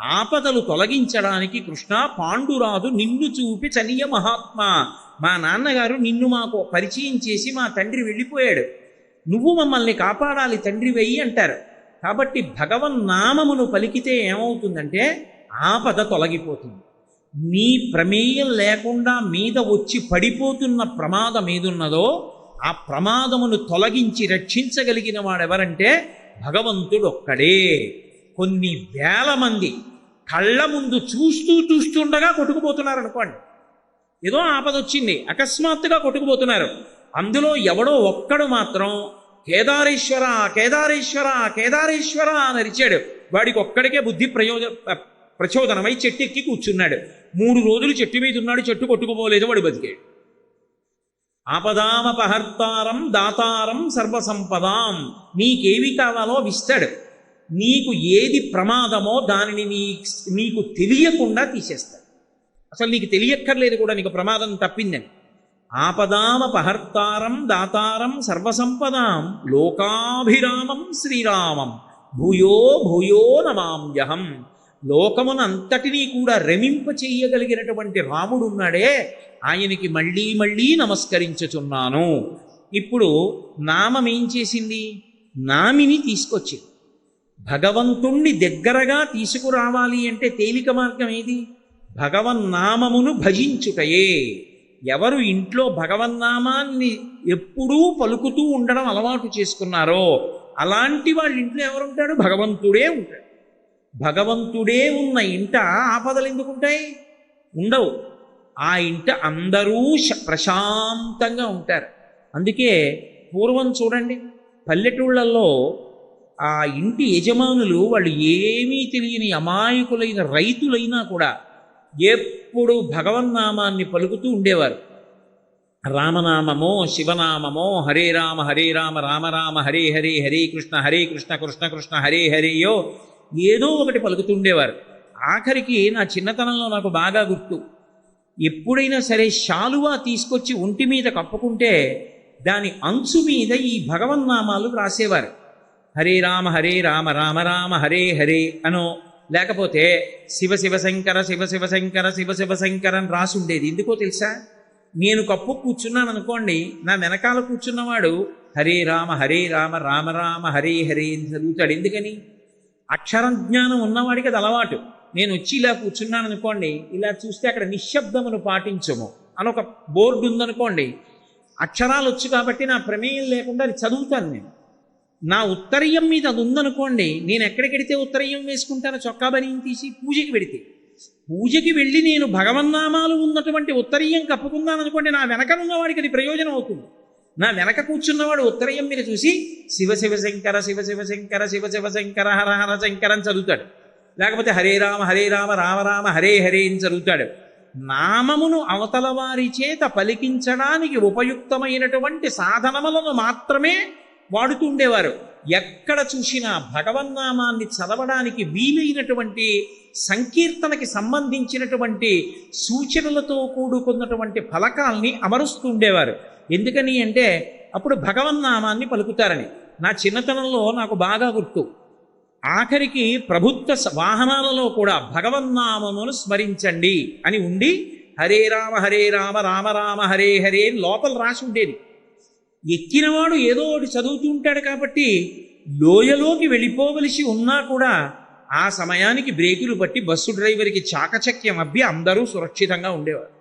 ఆపదలు తొలగించడానికి కృష్ణ పాండురాజు నిన్ను చూపి చనియ మహాత్మా. మా నాన్నగారు నిన్ను మాకు పరిచయం చేసి మా తండ్రి వెళ్ళిపోయాడు. నువ్వు మమ్మల్ని కాపాడాలి తండ్రి వెయ్యి అంటారు. కాబట్టి భగవన్ నామమును పలికితే ఏమవుతుందంటే ఆపద తొలగిపోతుంది. నీ ప్రమేయం లేకుండా మీద వచ్చి పడిపోతున్న ప్రమాదం ఏదున్నదో ఆ ప్రమాదమును తొలగించి రక్షించగలిగిన వాడెవరంటే భగవంతుడు ఒక్కడే కొన్ని వేల మంది కళ్ళ ముందు చూస్తూ చూస్తుండగా కొట్టుకుపోతున్నారు అనుకోండి. ఏదో ఆపద వచ్చింది అకస్మాత్తుగా కొట్టుకుపోతున్నారు. అందులో ఎవడో ఒక్కడు మాత్రం కేదారేశ్వర కేదారేశ్వర కేదారేశ్వర అని అరిచాడు. వాడికి ఒక్కడికే బుద్ధి ప్రయోజ ప్రచోదనమై చెట్టు ఎక్కి కూర్చున్నాడు. మూడు రోజులు చెట్టు మీద ఉన్నాడు చెట్టు కొట్టుకుపోలేదు వాడు బతికాడు. ఆపదామపహర్తారం దాతారం సర్వసంపదాం నీకేవి కావాలో విస్తాడు నీకు ఏది ప్రమాదమో దానిని నీ నీకు తెలియకుండా తీసేస్తాడు అసలు నీకు తెలియక్కర్లేదు కూడా నీకు ప్రమాదం తప్పిందని. ఆపదామపహర్తారం దాతారం సర్వసంపదాం లోకాభిరామం శ్రీరామం భూయో భూయో నమాంజహం లోకమునంతటినీ కూడా రమింప చెయ్యగలిగినటువంటి రాముడున్నాడే ఆయనకి మళ్ళీ మళ్ళీ నమస్కరించుచున్నాను. ఇప్పుడు నామం ఏం చేసింది? నామిని తీసుకొచ్చింది. భగవంతుణ్ణి దగ్గరగా తీసుకురావాలి అంటే తేలిక మార్గం ఏది? భగవన్నామమును భజించుటయే. ఎవరు ఇంట్లో భగవన్నామాన్ని ఎప్పుడూ పలుకుతూ ఉండడం అలవాటు చేసుకున్నారో అలాంటి వాళ్ళ ఇంట్లో ఎవరుంటాడు? భగవంతుడే ఉంటాడు. భగవంతుడే ఉన్న ఇంట ఆపదలు ఎందుకు ఉంటాయి ఉండవు. ఆ ఇంట అందరూ ప్రశాంతంగా ఉంటారు. అందుకే పూర్వం చూడండి పల్లెటూళ్ళల్లో ఆ ఇంటి యజమానులు వాళ్ళు ఏమీ తెలియని అమాయకులైన రైతులైనా కూడా ఎప్పుడు భగవన్నామాన్ని పలుకుతూ ఉండేవారు. రామనామమో శివనామమో హరే రామ హరే రామ రామ రామ హరే హరే హరే కృష్ణ హరే కృష్ణ కృష్ణ కృష్ణ హరే హరేయో ఏదో ఒకటి పలుకుతూ ఉండేవారు. ఆఖరికి నా చిన్నతనంలో నాకు బాగా గుర్తు. ఎప్పుడైనా సరే శాలువా తీసుకొచ్చి ఒంటి మీద కప్పుకుంటే దాని అంచు మీద ఈ భగవన్నామాలు రాసేవారు హరే రామ హరే రామ రామ రామ హరే హరే అనో. లేకపోతే శివ శివ శంకర శివ శివ శంకర శివ శివ శంకర అని రాసి ఉండేది. ఎందుకో తెలుసా? నేను కప్పు కూర్చున్నాను అనుకోండి నా వెనకాల కూర్చున్నవాడు హరే రామ హరే రామ రామ రామ హరే హరే అని చదువుతాడు. ఎందుకని? అక్షరం జ్ఞానం ఉన్నవాడికి అది అలవాటు. నేను వచ్చి ఇలా కూర్చున్నాను అనుకోండి ఇలా చూస్తే అక్కడ నిశ్శబ్దమును పాటించము అని ఒక బోర్డు ఉందనుకోండి అక్షరాలు వచ్చు కాబట్టి నా ప్రమేయం లేకుండా అది చదువుతాను నేను. నా ఉత్తరయం మీద అది ఉందనుకోండి నేను ఎక్కడికెడితే ఉత్తరయం వేసుకుంటాను చొక్కా బనియం తీసి పూజకి పెడితే పూజకి వెళ్ళి నేను భగవన్నామాలు ఉన్నటువంటి ఉత్తరయం కప్పుకున్నాను అనుకోండి నా వెనక ఉన్నవాడికి అది ప్రయోజనం అవుతుంది. నా వెనక కూర్చున్నవాడు ఉత్తరయం మీద చూసి శివ శివ శంకర శివ శివ శంకర శివ శివ శంకర హర హర శంకర అని చదువుతాడు. లేకపోతే హరే రామ హరే రామ రామ రామ హరే హరే అని చదువుతాడు. నామమును అవతల వారి చేత పలికించడానికి ఉపయుక్తమైనటువంటి సాధనములను మాత్రమే వాడుతూ ఉండేవారు. ఎక్కడ చూసినా భగవన్నామాన్ని చదవడానికి వీలైనటువంటి సంకీర్తనకి సంబంధించినటువంటి సూచనలతో కూడుకున్నటువంటి ఫలకాల్ని అమరుస్తూ ఉండేవారు. ఎందుకని అంటే అప్పుడు భగవన్నామాన్ని పలుకుతారని. నా చిన్నతనంలో నాకు బాగా గుర్తు. ఆఖరికి ప్రభుత్వ స- వాహనాలలో కూడా భగవన్నామమును స్మరించండి అని ఉండి హరే రామ హరే రామ రామ రామ హరే హరే అని లోపల రాసి ఉండేది. ఎక్కినవాడు ఏదో ఒకటి చదువుతూ ఉంటాడు కాబట్టి లోయలోకి వెళ్ళిపోవలసి ఉన్నా కూడా ఆ సమయానికి బ్రేకులు పట్టి బస్సు డ్రైవర్కి చాకచక్యం అబ్బి అందరూ సురక్షితంగా ఉండేవారు.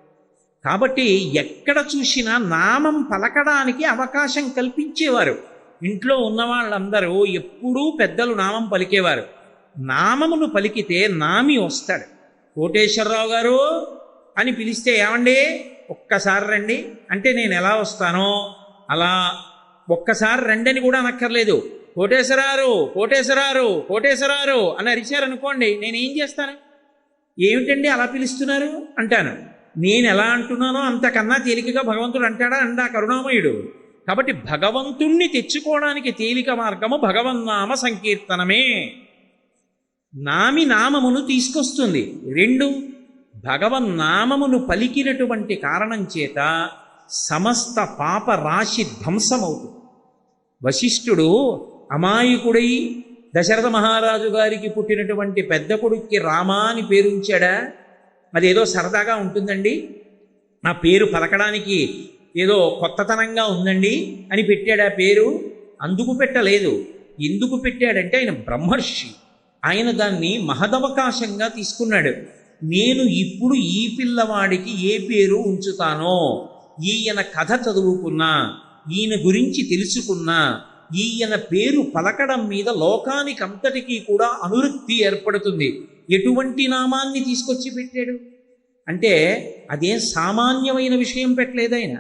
కాబట్టి ఎక్కడ చూసినా నామం పలకడానికి అవకాశం కల్పించేవారు. ఇంట్లో ఉన్న వాళ్ళందరూ ఎప్పుడూ పెద్దలు నామం పలికేవారు. నామమును పలికితే నామి వస్తాడు. కోటేశ్వరరావు గారు అని పిలిస్తే ఏమండి? ఒక్కసారి రండి. అంటే నేను ఎలా వస్తానో? అలా ఒక్కసారి రెండని కూడా అనక్కర్లేదు. కోటేశ్వరారు కోటేశ్వరారు కోటేశ్వరారు అని అరిచారనుకోండి నేనేం చేస్తాను? ఏమిటండి అలా పిలుస్తున్నారు? అంటాను. నేను ఎలా అంటున్నానో అంతకన్నా తేలికగా భగవంతుడు అంటాడా అండా కరుణామయుడు. కాబట్టి భగవంతుణ్ణి తెచ్చుకోవడానికి తేలిక మార్గము భగవన్నామ సంకీర్తనమే. నామి నామమును తీసుకొస్తుంది. రెండు భగవన్నామమును పలికినటువంటి కారణం చేత సమస్త పాప రాశి ధ్వంసమవుతుంది. వశిష్ఠుడు అమాయకుడై దశరథ మహారాజు గారికి పుట్టినటువంటి పెద్ద కొడుక్కి రామా అని పేరు ఉంచాడా? అదేదో సరదాగా ఉంటుందండి. నా పేరు పలకడానికి ఏదో కొత్తతనంగా ఉందండి అని పెట్టాడు ఆ పేరు? అందుకు పెట్టలేదు. ఎందుకు పెట్టాడంటే ఆయన బ్రహ్మర్షి. ఆయన దాన్ని మహదవకాశంగా తీసుకున్నాడు. నేను ఇప్పుడు ఈ పిల్లవాడికి ఏ పేరు ఉంచుతానో? ఈయన కథ చదువుకున్నా ఈయన గురించి తెలుసుకున్నా ఈయన పేరు పలకడం మీద లోకానికంతటికీ కూడా అనురక్తి ఏర్పడుతుంది. ఎటువంటి నామాన్ని తీసుకొచ్చి పెట్టాడు? అంటే అదేం సామాన్యమైన విషయం పెట్టలేదు ఆయన.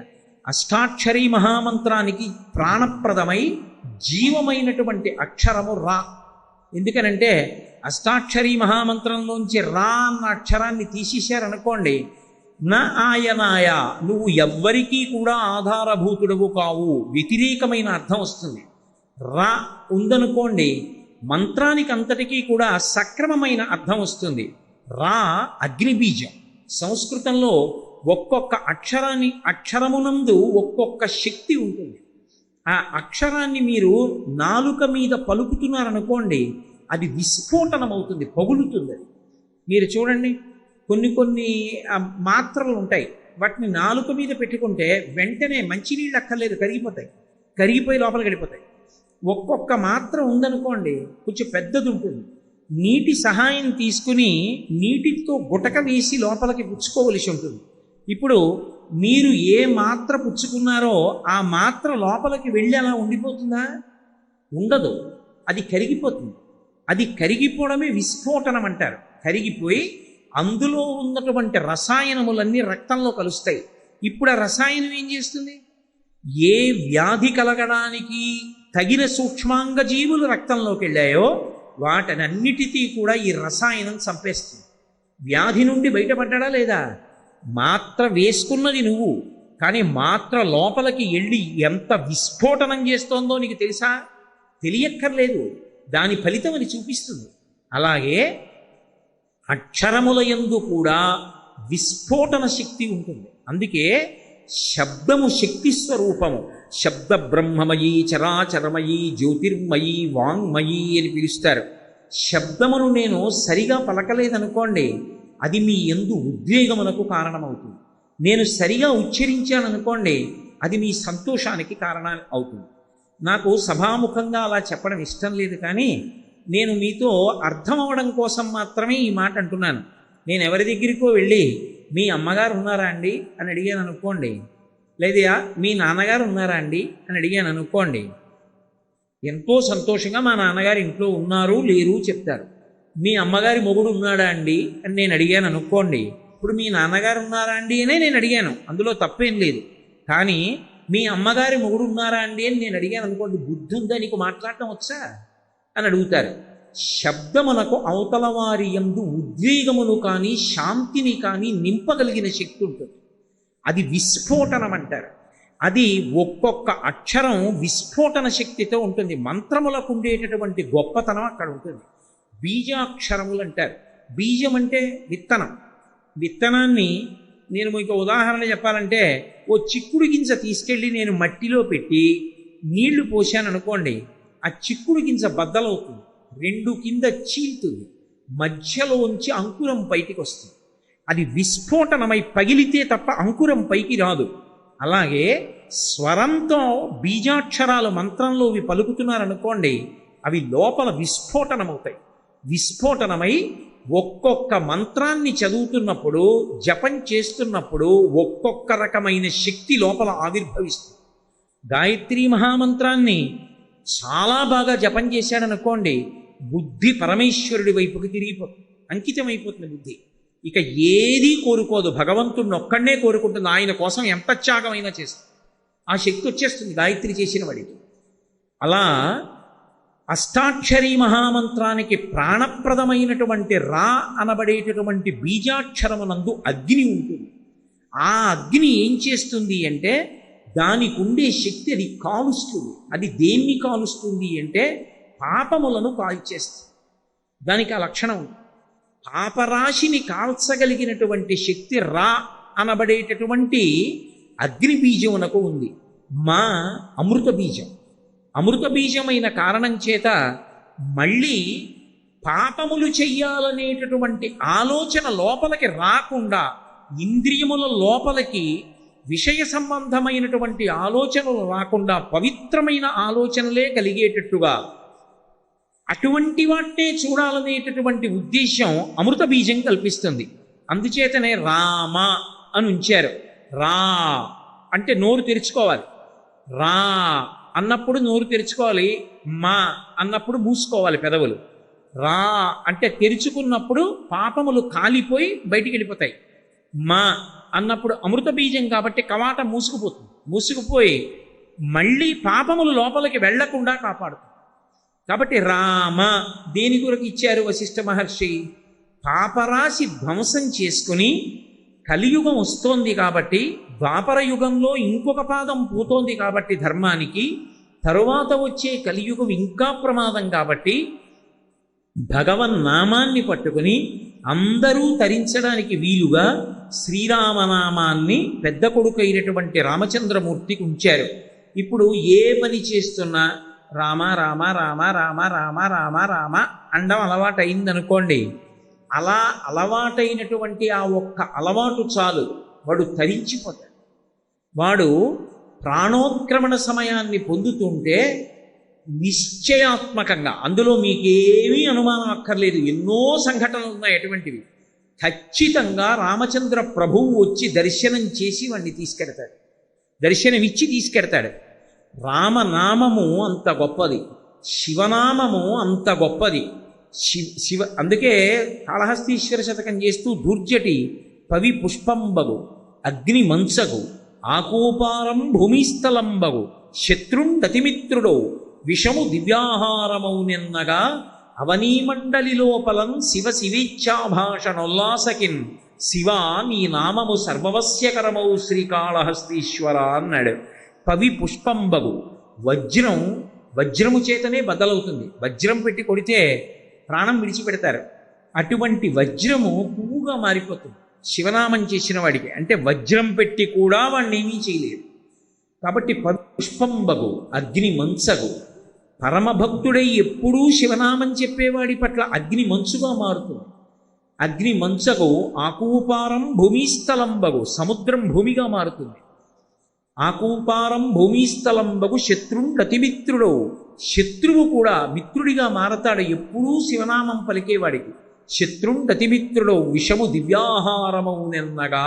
అష్టాక్షరీ మహామంత్రానికి ప్రాణప్రదమై జీవమైనటువంటి అక్షరము రా. ఎందుకనంటే అష్టాక్షరీ మహామంత్రంలోంచి రా అన్న అక్షరాన్ని తీసేశారనుకోండి నా ఆయనాయ. నువ్వు ఎవ్వరికీ కూడా ఆధారభూతుడవు కావు. వ్యతిరేకమైన అర్థం వస్తుంది. రా ఉందనుకోండి మంత్రానికి అంతటికీ కూడా సక్రమమైన అర్థం వస్తుంది. రా అగ్నిబీజం. సంస్కృతంలో ఒక్కొక్క అక్షరాన్ని అక్షరమునందు ఒక్కొక్క శక్తి ఉంటుంది. ఆ అక్షరాన్ని మీరు నాలుక మీద పలుకుతున్నారనుకోండి అది విస్ఫోటనం అవుతుంది పగులుతుంది అది. మీరు చూడండి. కొన్ని కొన్ని మాత్రలు ఉంటాయి. వాటిని నాలుక మీద పెట్టుకుంటే వెంటనే మంచినీళ్ళు అక్కర్లేదు కరిగిపోతాయి. కరిగిపోయి లోపల గడిపోతాయి. ఒక్కొక్క మాత్ర ఉందనుకోండి కొంచెం పెద్దది ఉంటుంది. నీటి సహాయం తీసుకుని నీటితో గుటక వేసి లోపలికి పుచ్చుకోవలసి ఉంటుంది. ఇప్పుడు మీరు ఏ మాత్ర పుచ్చుకున్నారో ఆ మాత్ర లోపలికి వెళ్ళి అలా ఉండిపోతుందా? ఉండదు. అది కరిగిపోతుంది. అది కరిగిపోవడమే విస్ఫోటనం అంటారు. కరిగిపోయి అందులో ఉన్నటువంటి రసాయనములన్నీ రక్తంలో కలుస్తాయి. ఇప్పుడు ఆ రసాయనం ఏం చేస్తుంది? ఏ వ్యాధి కలగడానికి తగిన సూక్ష్మాంగ జీవులు రక్తంలోకి వెళ్ళాయో వాటనన్నిటికీ కూడా ఈ రసాయనం చంపేస్తుంది. వ్యాధి నుండి బయటపడ్డా లేదా? మాత్ర వేసుకున్నది నువ్వు కానీ మాత్ర లోపలికి వెళ్ళి ఎంత విస్ఫోటనం చేస్తోందో నీకు తెలుసా? తెలియక్కర్లేదు. దాని ఫలితం అని చూపిస్తుంది. అలాగే అక్షరముల యందు కూడా విస్ఫోటన శక్తి ఉంటుంది. అందుకే శబ్దము శక్తి స్వరూపము. శబ్ద బ్రహ్మమయీ చరాచరమయీ జ్యోతిర్మయీ వాంగ్మయీ అని పిలుస్తారు. శబ్దమును నేను సరిగా పలకలేదనుకోండి అది మీ ఎందు ఉద్వేగమునకు కారణమవుతుంది. నేను సరిగా ఉచ్చరించాననుకోండి అది మీ సంతోషానికి కారణం అవుతుంది. నాకు సభాముఖంగా అలా చెప్పడం ఇష్టం లేదు కానీ నేను మీతో అర్థం అవడం కోసం మాత్రమే ఈ మాట అంటున్నాను. నేను ఎవరి దగ్గరికో వెళ్ళి మీ అమ్మగారు ఉన్నారా అండి? అని అడిగాను అనుకోండి. లేదా మీ నాన్నగారు ఉన్నారా అండి? అని అడిగాను అనుకోండి. ఎంతో సంతోషంగా మా నాన్నగారు ఇంట్లో ఉన్నారు లేరు చెప్తారు. మీ అమ్మగారి మొగుడు ఉన్నాడా అండి? అని నేను అడిగాను అనుకోండి. ఇప్పుడు మీ నాన్నగారు ఉన్నారా అండి? అనే నేను అడిగాను. అందులో తప్పేం లేదు. కానీ మీ అమ్మగారి మొగుడు ఉన్నారా అండి? అని నేను అడిగాను అనుకోండి. బుద్ధి ఉందా నీకు మాట్లాడటం వచ్చా? అని అడుగుతారు. శబ్దమునకు అవతల వారి యందు ఉద్వేగమును కానీ శాంతిని కానీ నింపగలిగిన శక్తి ఉంటుంది. అది విస్ఫోటనం అంటారు. అది ఒక్కొక్క అక్షరం విస్ఫోటన శక్తితో ఉంటుంది. మంత్రములకు ఉండేటటువంటి గొప్పతనం అక్కడ ఉంటుంది. బీజాక్షరములు అంటారు. బీజం అంటే విత్తనం. విత్తనాన్ని నేను మీకు ఉదాహరణ చెప్పాలంటే ఓ చిక్కుడు గింజ తీసుకెళ్ళి నేను మట్టిలో పెట్టి నీళ్ళు పోసాను అనుకోండి ఆ చిక్కుడు గింజ బద్దలవుతుంది. రెండు కింద చీలుతుంది. మధ్యలోంచి అంకురం బయటికి వస్తుంది. అది విస్ఫోటనమై పగిలితే తప్ప అంకురం పైకి రాదు. అలాగే స్వరంతో బీజాక్షరాలు మంత్రంలోవి పలుకుతున్నారనుకోండి అవి లోపల విస్ఫోటనమవుతాయి. విస్ఫోటనమై ఒక్కొక్క మంత్రాన్ని చదువుతున్నప్పుడు జపం చేస్తున్నప్పుడు ఒక్కొక్క రకమైన శక్తి లోపల ఆవిర్భవిస్తుంది. గాయత్రి మహామంత్రాన్ని చాలా బాగా జపం చేశాడనుకోండి బుద్ధి పరమేశ్వరుడి వైపుకి తిరిగిపోతుంది అంకితమైపోతుంది బుద్ధి. ఇక ఏదీ కోరుకోదు భగవంతుడిని ఒక్కడనే కోరుకుంటుంది ఆయన కోసం ఎంత త్యాగమైనా చేస్తుంది ఆ శక్తి వచ్చేస్తుంది గాయత్రి చేసిన వాడికి. అలా అష్టాక్షరీ మహామంత్రానికి ప్రాణప్రదమైనటువంటి రా అనబడేటటువంటి బీజాక్షరమునందు అగ్ని ఉంటుంది. ఆ అగ్ని ఏం చేస్తుంది అంటే దానికి ఉండే శక్తి అది కాలుస్తుంది. అది దేన్ని కాలుస్తుంది అంటే పాపములను కాల్చేస్తుంది. దానికి ఆ లక్షణం పాపరాశిని కాల్చగలిగినటువంటి శక్తి రా అనబడేటటువంటి అగ్ని బీజమునకు ఉంది. మా అమృత బీజం అమృత బీజమైన కారణం చేత మళ్ళీ పాపములు చెయ్యాలనేటటువంటి ఆలోచన లోపలికి రాకుండా ఇంద్రియముల లోపలికి విషయ సంబంధమైనటువంటి ఆలోచనలు రాకుండా పవిత్రమైన ఆలోచనలే కలిగేటట్టుగా అటువంటి వాటినే చూడాలనేటటువంటి ఉద్దేశం అమృత బీజం కల్పిస్తుంది. అందుచేతనే రామ అని ఉంచారు. రా అంటే నోరు తెరుచుకోవాలి. రా అన్నప్పుడు నోరు తెరుచుకోవాలి. మా అన్నప్పుడు మూసుకోవాలి పెదవులు. రా అంటే తెరుచుకున్నప్పుడు పాపములు కాలిపోయి బయటికి వెళ్ళిపోతాయి. మా అన్నప్పుడు అమృత బీజం కాబట్టి కవాట మూసుకుపోతుంది. మూసుకుపోయి మళ్ళీ పాపములు లోపలికి వెళ్ళకుండా కాపాడుతుంది. కాబట్టి రామ దేని కొరకు ఇచ్చారు వశిష్ఠ మహర్షి? పాపరాశి ధ్వంసం చేసుకుని కలియుగం వస్తోంది కాబట్టి ద్వాపర యుగంలో ఇంకొక పాదం పోతోంది కాబట్టి ధర్మానికి తరువాత వచ్చే కలియుగం ఇంకా ప్రమాదం కాబట్టి భగవన్ నామాన్ని పట్టుకుని అందరూ తరించడానికి వీలుగా శ్రీరామనామాన్ని పెద్ద కొడుకు అయినటువంటి రామచంద్రమూర్తికి ఉంచారు. ఇప్పుడు ఏ పని చేస్తున్నా రామ రామ రామ రామ రామ రామ రామ అండం అలవాటైందనుకోండి. అలా అలవాటైనటువంటి ఆ ఒక్క అలవాటు చాలు. వాడు తరించిపోతాడు. వాడు ప్రాణోత్క్రమణ సమయాన్ని పొందుతుంటే నిశ్చయాత్మకంగా. అందులో మీకేమీ అనుమానం అక్కర్లేదు. ఎన్నో సంఘటనలు ఉన్నాయి అటువంటివి. ఖచ్చితంగా రామచంద్ర ప్రభువు వచ్చి దర్శనం చేసి వాడిని తీసుకెడతాడు. దర్శనమిచ్చి తీసుకెడతాడు. రామనామము అంత గొప్పది. శివనామము అంత గొప్పది. శివ శివ అందుకే కాళహస్తీశ్వర శతకం చేస్తూ దుర్జటి పవి పుష్పంబగు అగ్ని మంచగు ఆకోపారం భూమిస్థలంబగు శత్రుండతిమిత్రుడో విషము దివ్యాహారమౌనెన్నగా అవనీమండలి లోపలం శివ శివేచ్ఛాభాషణోల్లాసకిన్. శివ నీ నామము సర్వవస్యకరమౌ శ్రీకాళహస్తీశ్వర అన్నాడు. పవి పుష్పంబగు. వజ్రం వజ్రము చేతనే బద్దలవుతుంది. వజ్రం పెట్టి కొడితే ప్రాణం విడిచిపెడతారు. అటువంటి వజ్రము పువ్వుగా మారిపోతుంది. శివనామం చేసిన వాడికి. అంటే వజ్రం పెట్టి కూడా వాడిని ఏమీ చేయలేరు కాబట్టి పుష్పంబగు అగ్ని మంచగు పరమభక్తుడై ఎప్పుడూ శివనామం చెప్పేవాడి పట్ల అగ్ని మంచుగా మారుతుంది. అగ్ని మంచగు ఆకూపారం భూమిస్థలంబగు సముద్రం భూమిగా మారుతుంది. ఆకూపారం భూమిస్థలంబగు శత్రుండతిమిత్రుడు శత్రువు కూడా మిత్రుడిగా మారతాడు ఎప్పుడూ శివనామం పలికేవాడికి. శత్రుండతిమిత్రుడు విషము దివ్యాహారమవునెన్నగా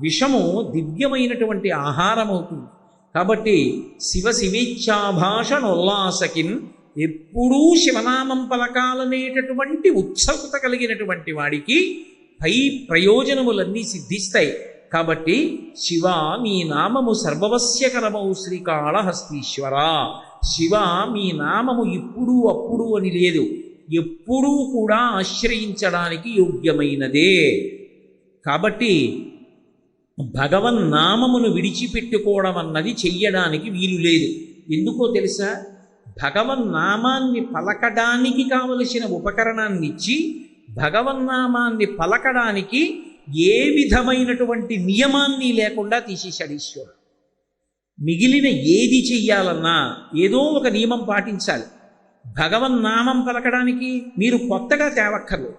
విషము దివ్యమైనటువంటి ఆహారమవుతుంది. కాబట్టి శివ శివేచ్ఛాభాషణోల్లాసకిన్ ఎప్పుడూ శివనామం పలకాలనేటటువంటి ఉత్సుకత కలిగినటువంటి వాడికి పై ప్రయోజనములన్నీ సిద్ధిస్తాయి. కాబట్టి శివ మీ నామము సర్వవస్యకరమౌ శ్రీకాళహస్తీశ్వర. శివ మీ నామము ఇప్పుడు అప్పుడు అని లేదు. ఎప్పుడూ కూడా ఆశ్రయించడానికి యోగ్యమైనదే. కాబట్టి భగవన్ నామమును విడిచిపెట్టుకోవడం అన్నది చెయ్యడానికి వీలు లేదు. ఎందుకో తెలుసా? భగవన్ నామాన్ని పలకడానికి కావలసిన ఉపకరణాన్ని ఇచ్చి భగవన్నామాన్ని పలకడానికి ఏ విధమైనటువంటి నియమాన్ని లేకుండా తీసేశాడు ఈశ్వరుడు. మిగిలిన ఏది చెయ్యాలన్నా ఏదో ఒక నియమం పాటించాలి. భగవన్నామం పలకడానికి మీరు కొత్తగా తేవక్కర్లేదు.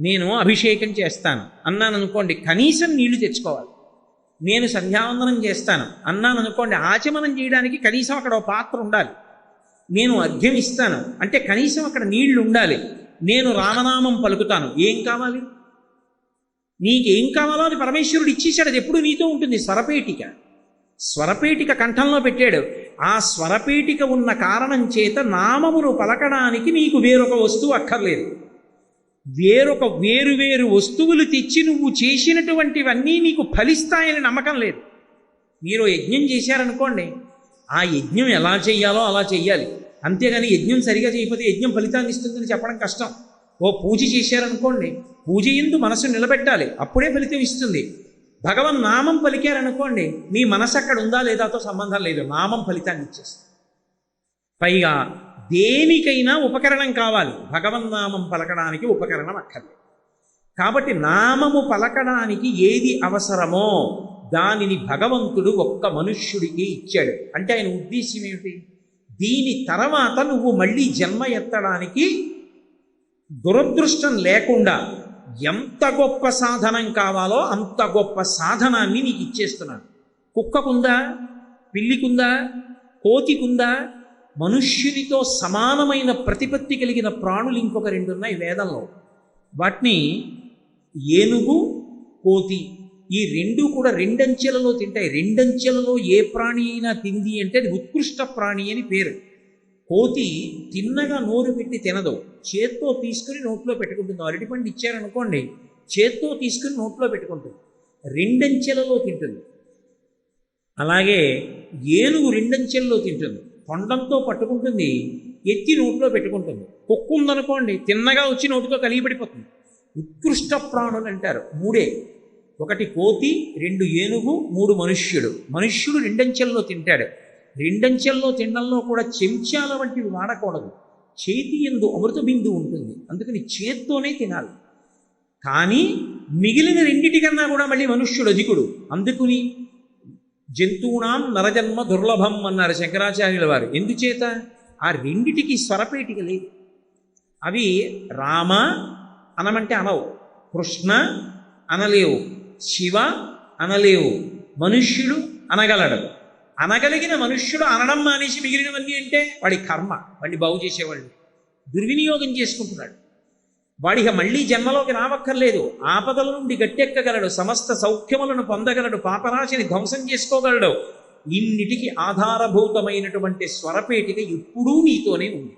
నేను అభిషేకం చేస్తాను అన్నాను అనుకోండి కనీసం నీళ్ళు తెచ్చుకోవాలి. నేను సంధ్యావందనం చేస్తాను అన్నాను అనుకోండి ఆచమనం చేయడానికి కనీసం అక్కడ ఒక పాత్ర ఉండాలి. నేను అర్ఘ్యం ఇస్తాను. అంటే కనీసం అక్కడ నీళ్ళు ఉండాలి. నేను రామనామం పలుకుతాను. ఏం కావాలి? నీకేం కావాలో అని పరమేశ్వరుడు ఇచ్చేశాడు. అది ఎప్పుడు నీతో ఉంటుంది? స్వరపేటిక. స్వరపేటిక కంఠంలో పెట్టాడు. ఆ స్వరపేటిక ఉన్న కారణం చేత నామమును పలకడానికి నీకు వేరొక వస్తువు అక్కర్లేదు. వేరొక వేరు వేరు వస్తువులు తెచ్చి నువ్వు చేసినటువంటివన్నీ నీకు ఫలిస్తాయని నమ్మకం లేదు. మీరు యజ్ఞం చేశారనుకోండి ఆ యజ్ఞం ఎలా చెయ్యాలో అలా చెయ్యాలి. అంతేగాని యజ్ఞం సరిగా చేయకపోతే యజ్ఞం ఫలితాన్ని ఇస్తుందని చెప్పడం కష్టం. ఓ పూజ చేశారనుకోండి పూజ ఎందు మనసు నిలబెట్టాలి అప్పుడే ఫలితం ఇస్తుంది. భగవన్ నామం పలికారనుకోండి మీ మనసు అక్కడ ఉందా లేదాతో సంబంధం లేదు నామం ఫలితాన్ని ఇచ్చేస్తుంది. పైగా దేనికైనా ఉపకరణం కావాలి. భగవన్నామం పలకడానికి ఉపకరణం అక్కర్లేదు. కాబట్టి నామము పలకడానికి ఏది అవసరమో దానిని భగవంతుడు ఒక్క మనుష్యుడికి ఇచ్చాడు. అంటే ఆయన ఉద్దేశ్యం ఏమిటి? దీని తర్వాత నువ్వు మళ్ళీ జన్మ ఎత్తడానికి దురదృష్టం లేకుండా ఎంత గొప్ప సాధనం కావాలో అంత గొప్ప సాధనాన్ని నీకు ఇచ్చేస్తున్నాను కుక్కకుందా? పిల్లికుందా? కోతికుందా? మనుష్యునితో సమానమైన ప్రతిపత్తి కలిగిన ప్రాణులు ఇంకొక రెండు ఉన్నాయి వేదంలో. వాటిని ఏనుగు కోతి ఈ రెండు కూడా రెండంచెలలో తింటాయి. రెండంచెలలో ఏ ప్రాణి అయినా తింది అంటే అది ఉత్కృష్ట ప్రాణి అని పేరు. కోతి తిన్నగా నోరు పెట్టి తినదు. చేత్తో తీసుకుని నోట్లో పెట్టుకుంటుంది. అరటిపండు ఇచ్చారనుకోండి చేత్తో తీసుకుని నోట్లో పెట్టుకుంటుంది. రెండంచెలలో తింటుంది. అలాగే ఏనుగు రెండంచెల్లో తింటుంది. తొండంతో పట్టుకుంటుంది ఎత్తి నోట్లో పెట్టుకుంటుంది. కుక్క ఉందనుకోండి తిన్నగా వచ్చి నోటితో కలిగిపడిపోతుంది. ఉత్కృష్ట ప్రాణులు అంటారు మూడే. ఒకటి కోతి రెండు ఏనుగు మూడు మనుష్యుడు. మనుష్యుడు రెండంచెల్లో తింటాడు. రెండంచెల్లో తినడంలో కూడా చెంచాల వంటివి వాడకూడదు. చేతి ఎందు అమృత బిందు ఉంటుంది అందుకని చేత్తోనే తినాలి. కానీ మిగిలిన రెండిటికన్నా కూడా మళ్ళీ మనుష్యుడు అధికుడు. అందుకుని జంతువునాం నరజన్మ దుర్లభం అన్నారు శంకరాచార్యుల వారు. ఎందుచేత? ఆ రెండిటికి స్వరపేటిక లేదు. అవి రామ అనమంటే అనవు. కృష్ణ అనలేవు. శివ అనలేవు. మనుష్యుడు అనగలడు. అనగలిగిన మనుష్యుడు అనడం మానేసి మిగిలినవన్నీ అంటే వాడి కర్మ. వాడిని బాగు చేసేవాళ్ళు దుర్వినియోగం చేసుకుంటున్నాడు. వాడిక మళ్ళీ జన్మలోకి రావక్కర్లేదు. ఆపదల నుండి గట్టెక్కగలడు. సమస్త సౌఖ్యములను పొందగలడు. పాపరాశిని ధ్వంసం చేసుకోగలడు. ఇన్నిటికి ఆధారభూతమైనటువంటి స్వరపేటిక ఎప్పుడూ నీతోనే ఉంది.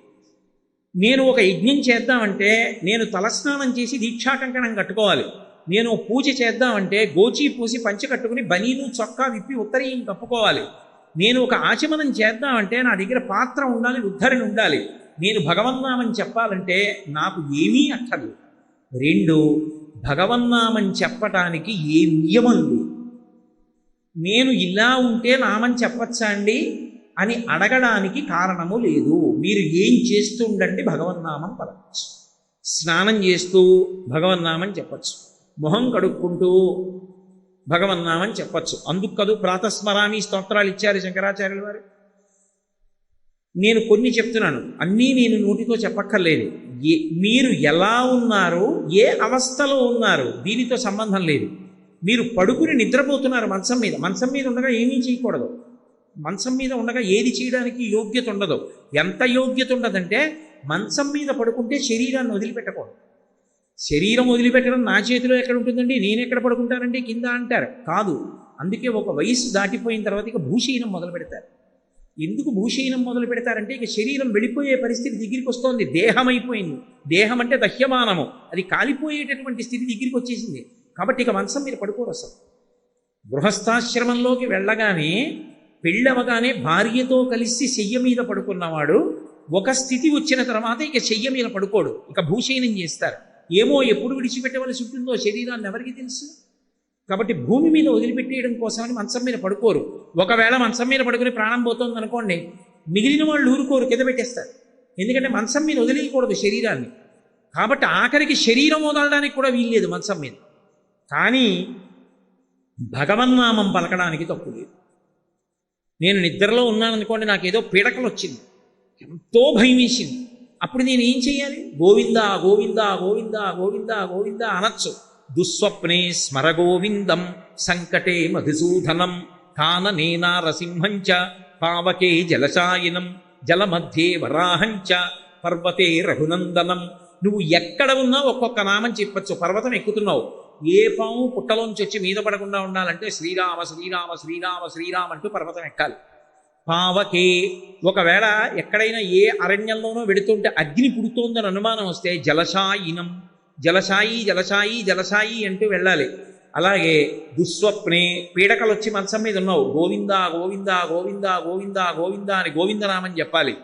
నేను ఒక యజ్ఞం చేద్దామంటే నేను తలస్నానం చేసి దీక్షాకంకణం కట్టుకోవాలి. నేను పూజ చేద్దామంటే గోచి పూసి పంచె కట్టుకుని బనీను చొక్కా విప్పి ఉత్తరీయం కప్పుకోవాలి. నేను ఒక ఆచమనం చేద్దామంటే నా దగ్గర పాత్ర ఉండాలి ఉద్ధరణ ఉండాలి. నేను భగవన్నామని చెప్పాలంటే నాకు ఏమీ అక్కర్లేదు. రెండు భగవన్నామని చెప్పటానికి ఏ నియమం లేదు. నేను ఇలా ఉంటే నామని చెప్పచ్చా అండి? అని అడగడానికి కారణము లేదు. మీరు ఏం చేస్తూ ఉండండి భగవన్నామం పలవచ్చు స్నానం చేస్తూ భగవన్నామని చెప్పచ్చు. మొహం కడుక్కుంటూ భగవన్నామని చెప్పచ్చు. అందుకు కదూ ప్రాతస్మరామి స్తోత్రాలు ఇచ్చారు శంకరాచార్యుల వారు. నేను కొన్ని చెప్తున్నాను. అన్నీ నేను నోటితో చెప్పక్కర్లేదు. ఏ మీరు ఎలా ఉన్నారు ఏ అవస్థలో ఉన్నారు దీనితో సంబంధం లేదు. మీరు పడుకుని నిద్రపోతున్నారు మంచం మీద. మంచం మీద ఉండగా ఏమీ చేయకూడదు. మంచం మీద ఉండగా ఏది చేయడానికి యోగ్యత ఉండదు. ఎంత యోగ్యత ఉండదంటే మంచం మీద పడుకుంటే శరీరాన్ని వదిలిపెట్టకూడదు. శరీరం వదిలిపెట్టడం నా చేతిలో ఎక్కడ ఉంటుందండి? నేను ఎక్కడ పడుకుంటానండి? కింద అంటారు. కాదు. అందుకే ఒక వయసు దాటిపోయిన తర్వాత ఇక భూషీనం మొదలు పెడతారు ఎందుకు భూషీనం మొదలు పెడతారంటే ఇక శరీరం వెళ్ళిపోయే పరిస్థితి దగ్గరికి వస్తోంది. దేహం అయిపోయింది దేహం అంటే దహ్యమానము. అది కాలిపోయేటటువంటి స్థితి దగ్గరికి వచ్చేసింది. కాబట్టి ఇక మనసం మీరు పడుకోరు అసలు. గృహస్థాశ్రమంలోకి వెళ్ళగానే పెళ్ళవగానే భార్యతో కలిసి శయ్య మీద పడుకున్నవాడు ఒక స్థితి వచ్చిన తర్వాత ఇక శయ్య మీద పడుకోడు. ఇక భూషయనం చేస్తారు. ఏమో ఎప్పుడు విడిచిపెట్టవలసి ఉంటుందో శరీరాన్ని ఎవరికి తెలుసు? కాబట్టి భూమి మీద వదిలిపెట్టేయడం కోసమని మంచం మీద పడుకోరు. ఒకవేళ మంచం మీద పడుకుని ప్రాణం పోతుంది అనుకోండి మిగిలిన వాళ్ళు ఊరుకోరు కింద పెట్టేస్తారు. ఎందుకంటే మంచం మీద వదిలేయకూడదు శరీరాన్ని. కాబట్టి ఆఖరికి శరీరం వదలడానికి కూడా వీల్లేదు మంచం మీద. కానీ భగవన్నామం పలకడానికి తప్పు లేదు. నేను నిద్రలో ఉన్నాను అనుకోండి నాకు ఏదో పీడకలు వచ్చింది. ఎంతో భయం వేసింది. అప్పుడు నేను ఏం చేయాలి? గోవిందా గోవిందా గోవిందా గోవిందా గోవిందా అనొచ్చు. దుస్వప్నే స్మరగోవిందం సంకటే మధుసూధనం కాననేనారసింహంచ పావకే జలశాయినం జలమధ్యే వరాహంచ పర్వతే రఘునందనం. నువ్వు ఎక్కడ ఉన్నా ఒక్కొక్క నామం చెప్పచ్చు పర్వతం ఎక్కుతున్నావు. ఏ పాము పుట్టలోంచి వచ్చి మీద పడకుండా ఉండాలంటే శ్రీరామ శ్రీరామ శ్రీరామ శ్రీరామ అంటూ పర్వతం ఎక్కాలి. పావకే ఒకవేళ ఎక్కడైనా ఏ అరణ్యంలోనో వెడుతుంటే అగ్ని పుడుతోందని అనుమానం వస్తే జలశాయినం జలశాయి జలసాయి జలశాయి అంటూ వెళ్ళాలి. అలాగే దుస్వప్నే పీడకలు వచ్చి మనసం మీద ఉన్నావు. గోవింద గోవింద గోవింద గోవింద గోవింద అని గోవిందనామని చెప్పాలి.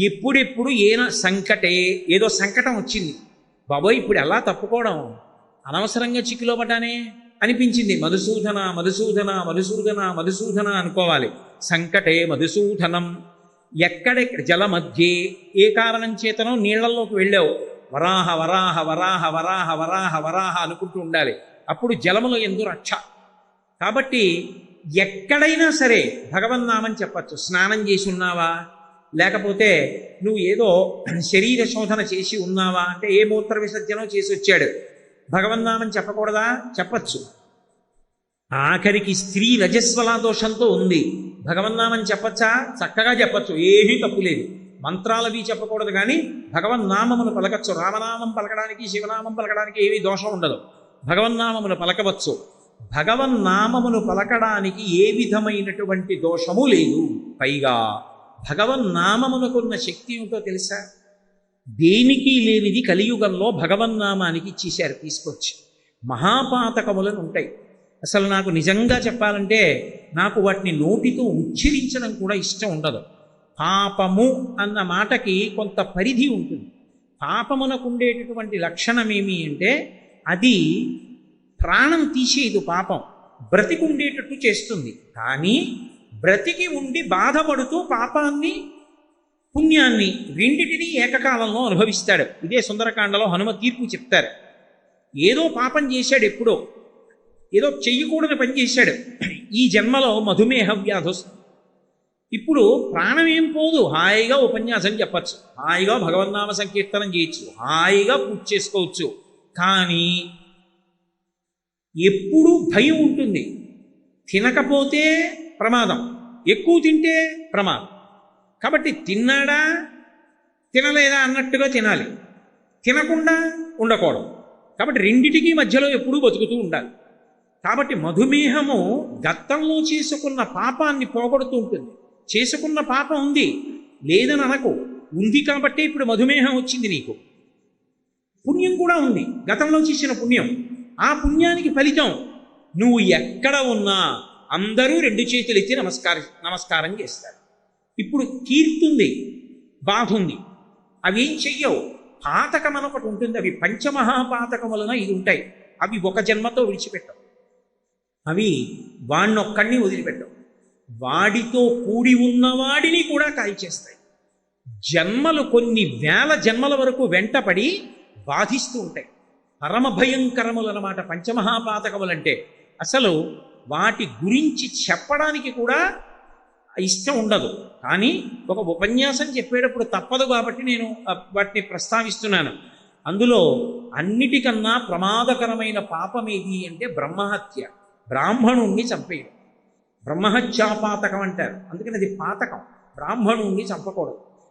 ఎప్పుడెప్పుడు ఏనా సంకటే ఏదో సంకటం వచ్చింది. బాబోయ్ ఇప్పుడు ఎలా తప్పుకోవడం? అనవసరంగా చిక్కులో పడ్డానే అనిపించింది. మధుసూదన మధుసూదన మధుసూదన మధుసూదన అనుకోవాలి. సంకటే మధుసూదనం ఎక్కడెక్కడ జల మధ్య ఏ కారణం చేతనో నీళ్ళలోకి వెళ్ళావు. వరాహ వరాహ వరాహ వరాహ వరాహ వరాహ అనుకుంటూ ఉండాలి. అప్పుడు జలములో ఎందు రక్ష. కాబట్టి ఎక్కడైనా సరే భగవన్నామని చెప్పచ్చు. స్నానం చేసి ఉన్నావా? లేకపోతే నువ్వు ఏదో శరీర శోధన చేసి ఉన్నావా? అంటే ఏ మూత్ర విసర్జనో చేసి వచ్చాడు. భగవన్నామని చెప్పకూడదా? చెప్పచ్చు. ఆఖరికి స్త్రీ రజస్వలా దోషంతో ఉంది. భగవన్నామని చెప్పచ్చా? చక్కగా చెప్పచ్చు. ఏమీ తప్పు లేదు. మంత్రాలవి చెప్పకూడదు కానీ భగవన్నామమును పలకచ్చు. రామనామం పలకడానికి శివనామం పలకడానికి ఏమీ దోషం ఉండదు. భగవన్నామమును పలకవచ్చు. భగవన్నామమును పలకడానికి ఏ విధమైనటువంటి దోషము లేదు. పైగా భగవన్నామమునకున్న శక్తి ఏమిటో తెలుసా? దేనికి లేనిది కలియుగంలో భగవన్నామానికి ఇచ్చేశారు తీసుకొచ్చి. మహాపాతకములను ఉంటాయి. అసలు నాకు నిజంగా చెప్పాలంటే నాకు వాటిని నోటితో ఉచ్చరించడం కూడా ఇష్టం ఉండదు. పాపము అన్న మాటకి కొంత పరిధి ఉంటుంది. పాపమునకు ఉండేటటువంటి లక్షణమేమి అంటే అది ప్రాణం తీసేది పాపం. బ్రతికుండేటట్టు చేస్తుంది. కానీ బ్రతికి ఉండి బాధపడుతూ పాపాన్ని పుణ్యాన్ని రెండిటిని ఏకకాలంలో అనుభవిస్తాడు. ఇదే సుందరకాండలో హనుమ తీర్పు చెప్తారు. ఏదో పాపం చేశాడు ఎప్పుడో. ఏదో చెయ్యకూడని పని చేశాడు. ఈ జన్మలో మధుమేహ వ్యాధి వస్తుంది. ఇప్పుడు ప్రాణం ఏం పోదు? హాయిగా ఉపన్యాసం చెప్పచ్చు. హాయిగా భగవన్నామ సంకీర్తనం చేయొచ్చు. హాయిగా పూజ చేసుకోవచ్చు. కానీ ఎప్పుడూ భయం ఉంటుంది. తినకపోతే ప్రమాదం. ఎక్కువ తింటే ప్రమాదం. కాబట్టి తిన్నాడా? తినలేదా అన్నట్టుగా తినాలి. తినకుండా ఉండకూడదు. కాబట్టి రెండిటికి మధ్యలో ఎప్పుడూ బతుకుతూ ఉండాలి. కాబట్టి మధుమేహము గతంలో చేసుకున్న పాపాన్ని పోగొడుతూ ఉంటుంది. చేసుకున్న పాపం ఉంది. లేదని అనకు. ఉంది కాబట్టి ఇప్పుడు మధుమేహం వచ్చింది నీకు. పుణ్యం కూడా ఉంది. గతంలో చేసిన పుణ్యం. ఆ పుణ్యానికి ఫలితం నువ్వు ఎక్కడ ఉన్నా అందరూ రెండు చేతులు ఎత్తి నమస్కారం నమస్కారం చేస్తారు. ఇప్పుడు కీర్తుంది బాధ ఉంది అవి ఏం చెయ్యవు. పాతకం అని ఒకటి ఉంటుంది. అవి పంచమహాపాతకములన ఇది ఉంటాయి. అవి ఒక జన్మతో విడిచిపెట్టవు. అవి వాణ్ణొక్కడిని వదిలిపెట్టవు. వాడితో కూడి ఉన్నవాడిని కూడా కాల్చేస్తాయి. జన్మలు కొన్ని వేల జన్మల వరకు వెంటపడి బాధిస్తూ ఉంటాయి. పరమ భయంకరములు అన్నమాట పంచమహాపాతకములంటే. అసలు వాటి గురించి చెప్పడానికి కూడా ఇష్టం ఉండదు. కానీ ఒక ఉపన్యాసం చెప్పేటప్పుడు తప్పదు కాబట్టి నేను వాటిని ప్రస్తావిస్తున్నాను. అందులో అన్నిటికన్నా ప్రమాదకరమైన పాపం ఏది అంటే బ్రహ్మహత్య. బ్రాహ్మణుణ్ణి చంపేయడం. బ్రహ్మహత్యాపాతకం అంటారు. అందుకని అది పాతకం. బ్రాహ్మణుణ్ణి చంపకూడదు.